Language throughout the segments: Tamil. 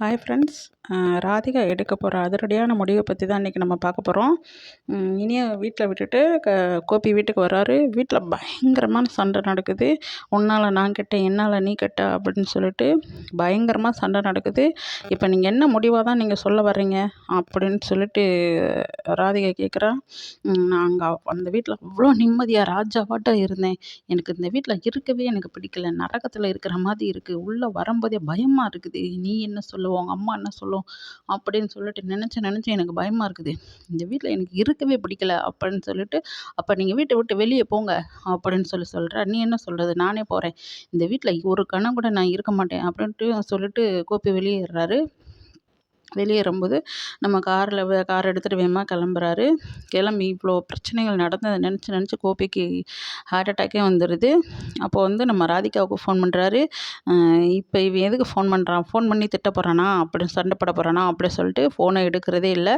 ஹாய் ஃப்ரெண்ட்ஸ் ராதிகா எடுக்க போகிற அதிரடியான முடிவை பற்றி தான் இன்றைக்கி நம்ம பார்க்க போகிறோம் இனிய வீட்டில் விட்டுட்டு க கோபி வீட்டுக்கு வராரு வீட்டில் பயங்கரமான சண்டை நடக்குது. உன்னால் நான் கெட்டேன் என்னால் நீ கெட்ட அப்படின்னு சொல்லிட்டு பயங்கரமாக சண்டை நடக்குது. இப்போ நீங்கள் என்ன முடிவாக தான் நீங்கள் சொல்ல வர்றீங்க அப்படின்னு சொல்லிட்டு ராதிகா கேட்குறா நான் அங்கே அந்த வீட்டில் அவ்வளோ நிம்மதியாக ராஜாவாட்டம் இருந்தேன். எனக்கு இந்த வீட்டில் இருக்கவே எனக்கு பிடிக்கல. நரகத்தில் இருக்கிற மாதிரி இருக்குது உள்ளே வரும்போதே பயமாக இருக்குது. நீ என்ன சொல்ல சொல்லுவோம் அம்மா என்ன சொல்லும்? அப்படின்னு சொல்லிட்டு நினச்சி நினச்சி எனக்கு பயமாக இருக்குது. இந்த வீட்டில் எனக்கு இருக்கவே பிடிக்கல அப்படின்னு சொல்லிட்டு அப்போ நீங்கள் வீட்டை விட்டு வெளியே போங்க அப்படின்னு சொல்லி சொல்கிற நீ என்ன சொல்கிறது நானே போகிறேன் இந்த வீட்டில் ஒரு கணம் கூட நான் இருக்க மாட்டேன் அப்படின்ட்டு சொல்லிட்டு கோப்பி வெளியேறாரு. வெளியேறும்போது நம்ம காரில் கார் எடுத்துகிட்டு வேகமாக கிளம்புறாரு. கிளம்பி இவ்வளோ பிரச்சனைகள் நடந்ததை நினச்சி நினச்சி கோபிக்கு ஹார்ட் அட்டாக்கே வந்துடுது அப்போ வந்து நம்ம ராதிகாவுக்கு ஃபோன் பண்ணுறாரு இப்போ இவன் எதுக்கு ஃபோன் பண்ணுறான் ஃபோன் பண்ணி திட்ட போகிறானா அப்படி சண்டைப்பட போகிறானா அப்படி சொல்லிட்டு ஃபோனை எடுக்கிறதே இல்லை.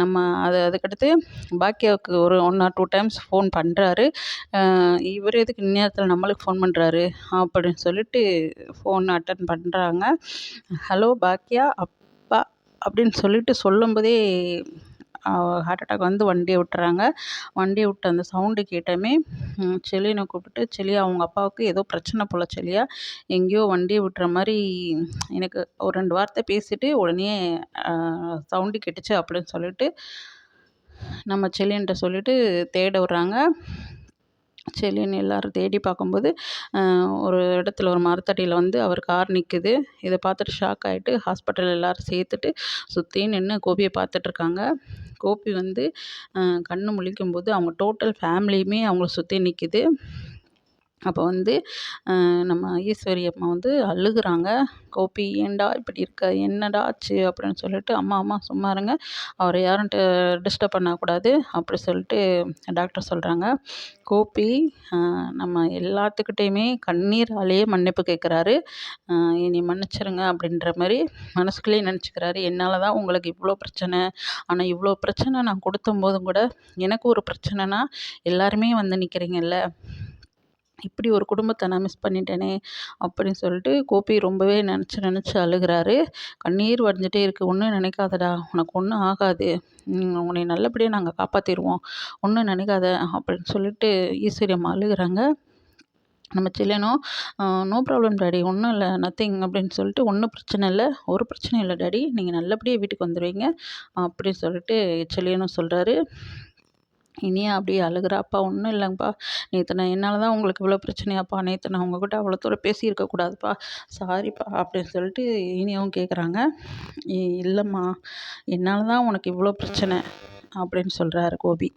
நம்ம அது அதுக்கடுத்து பாக்கியாவுக்கு ஒரு one or two times phone பண்ணுறாரு இவர் எதுக்கு இந்நேரத்தில் நம்மளுக்கு ஃபோன் பண்ணுறாரு அப்படின்னு சொல்லிட்டு ஃபோன் அட்டன் பண்ணுறாங்க ஹலோ பாக்கியா அப் அப்படின்னு சொல்லிட்டு சொல்லும்போதே ஹார்ட் அட்டாக் வந்து வண்டியை விட்டுறாங்க. வண்டியை விட்டு அந்த சவுண்டு கேட்டமே செல்லினை கூப்பிட்டு செல்லியா அவங்க அப்பாவுக்கு ஏதோ பிரச்சனை போல் செல்லியா எங்கேயோ வண்டியை விட்டுற மாதிரி எனக்கு ஒரு ரெண்டு வார்த்தை பேசிவிட்டு உடனே சவுண்டு கேட்டுச்சு அப்படின்னு சொல்லிட்டு நம்ம செல்லின்ட்ட சொல்லிவிட்டு தேட விட்றாங்க. செல்லின்னு எல்லோரும் தேடி பார்க்கும்போது ஒரு இடத்துல ஒரு மரத்தடியில் வந்து அவர் கார் நிற்குது இதை பார்த்துட்டு ஷாக் ஆகிட்டு ஹாஸ்பிட்டல் எல்லோரும் சேர்த்துட்டு சுற்றி நின்று கோபியை பார்த்துட்ருக்காங்க கோபி வந்து கண் முழிக்கும்போது அவங்க டோட்டல் ஃபேமிலியுமே அவங்கள சுற்றி நிற்கிது அப்போ வந்து நம்ம ஈஸ்வரி அம்மா வந்து அழுகுறாங்க. கோபி ஏன்டா இப்படி இருக்க? என்னடா ஆச்சு? அப்படின்னு சொல்லிட்டு அம்மா அம்மா சும்மா இருங்க. அவரை யாரும் டிஸ்டர்ப் பண்ணக்கூடாது அப்படி சொல்லிட்டு டாக்டர் சொல்கிறாங்க கோபி நம்ம எல்லாத்துக்கிட்டேயுமே கண்ணீராலேயே மன்னிப்பு கேட்குறாரு. என்னை மன்னிச்சிருங்க அப்படின்ற மாதிரி மனசுக்குள்ளேயே நினச்சிக்கிறாரு. என்னால் தான் உங்களுக்கு இவ்வளோ பிரச்சனை. ஆனால் இவ்வளோ பிரச்சனை நான் கொடுத்தம்போதும் கூட எனக்கு ஒரு பிரச்சனைனா எல்லாருமே வந்து நிற்கிறீங்கல்ல இப்படி ஒரு குடும்பத்தை நான் மிஸ் பண்ணிட்டேனே அப்படின்னு சொல்லிட்டு கோபி ரொம்பவே நினச்சி நினச்சி அழுகிறாரு. கண்ணீர் வடிஞ்சிட்டே இருக்குது ஒன்றும் நினைக்காதடா. உனக்கு ஒன்றும் ஆகாது. உன்னை நல்லபடியாக நாங்கள் காப்பாற்றிடுவோம் ஒன்றும் நினைக்காத அப்படின்னு சொல்லிட்டு ஈஸ்வரி அம்மா அழுகிறாங்க. நம்ம சில்லனும் நோ ப்ராப்ளம் டாடி ஒன்றும் இல்லை. நத்திங் அப்படின்னு சொல்லிட்டு ஒன்றும் பிரச்சனை இல்லை. ஒரு பிரச்சனையும் இல்லை டாடி நீங்கள் நல்லபடியாக வீட்டுக்கு வந்துடுவீங்க அப்படின்னு சொல்லிட்டு சில்லியனும் சொல்கிறாரு இனியா அப்படியே அழுகிறா. அப்பா ஒன்றும் இல்லைங்கப்பா. நேற்று நான் என்னால் தான் உங்களுக்கு இவ்வளோ பிரச்சனையாப்பா. நேற்று நான் உங்ககிட்ட அவ்வளோ தூரம் பேசியிருக்க கூடாதுப்பா. சாரிப்பா அப்படின்னு சொல்லிட்டு இனியாவும் கேட்குறாங்க இல்லைம்மா. என்னால் தான் உனக்கு இவ்வளோ பிரச்சனை அப்படின்னு சொல்கிறாரு கோபி.